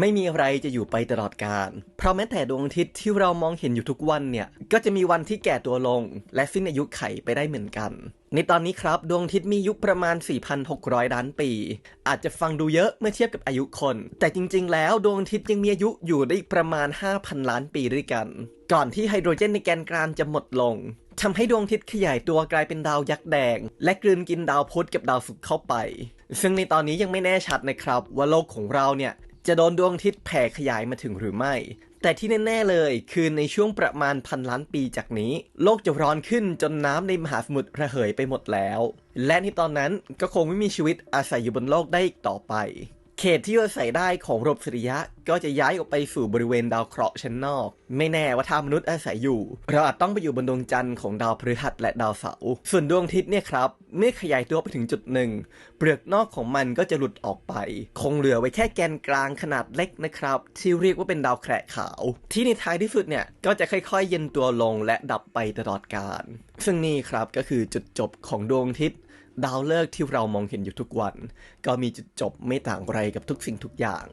ไม่มีอะไรจะอยู่ไปตลอดกาล เพราะแม้แต่ดวงอาทิตย์ที่เรามองเห็นอยู่ทุกวันเนี่ย ก็จะมีวันที่แก่ตัวลง และสิ้นอายุไขไปได้เหมือนกัน ในตอนนี้ครับ ดวงอาทิตย์มีอายุประมาณ 4,600 ล้านปี อาจจะฟังดูเยอะเมื่อเทียบกับอายุคน แต่จริง ๆ แล้วดวงอาทิตย์ยังมีอายุอยู่ได้อีกประมาณ 5,000 ล้านปีด้วยกัน ก่อนที่ไฮโดรเจนในแกนกลางจะหมดลงทำให้ดวงอาทิตย์ขยายตัวกลายเป็นดาวยักษ์แดง และกลืนกินดาวพุธกับดาวศุกร์เข้าไป ซึ่งในตอนนี้ยังไม่แน่ชัดนะครับว่าโลกของเราเนี่ย จะโดนดวงอาทิตย์แผ่ขยายมาถึงหรือไม่ แต่ที่แน่ ๆ เลย คือในช่วงประมาณพันล้านปีจากนี้ โลกจะร้อนขึ้นจนน้ำในมหาสมุทรระเหยไปหมดแล้ว และในตอนนั้นก็คงไม่มีชีวิตอาศัยอยู่บนโลกได้อีกต่อไป เขตที่อาศัยได้ของระบบสุริยะ ก็จะย้ายออกไปสู่บริเวณดาวเคราะห์ชั้นนอก ไม่แน่ว่าถ้ามนุษย์อาศัยอยู่ เราอาจต้องไปอยู่บนดวงจันทร์ของดาวพฤหัสและดาวเสาร์ส่วนดวงอาทิตย์เนี่ยครับเมื่อขยายตัวไปถึงจุดหนึ่งเปลือกนอกของมันก็จะหลุดออกไป คงเหลือไว้แค่แกนกลางขนาดเล็กนะครับที่เรียกว่าเป็นดาวแคระขาว ที่ในท้ายที่สุดเนี่ยก็จะค่อยๆ เย็นตัวลงและดับไปตลอดกาลซึ่งนี่ครับก็คือจุดจบของดวงอาทิตย์ ดาวเลิกที่เรามองเห็นอยู่ทุกวัน ก็มีจุดจบไม่ต่างอะไรกับทุกสิ่งทุกอย่าง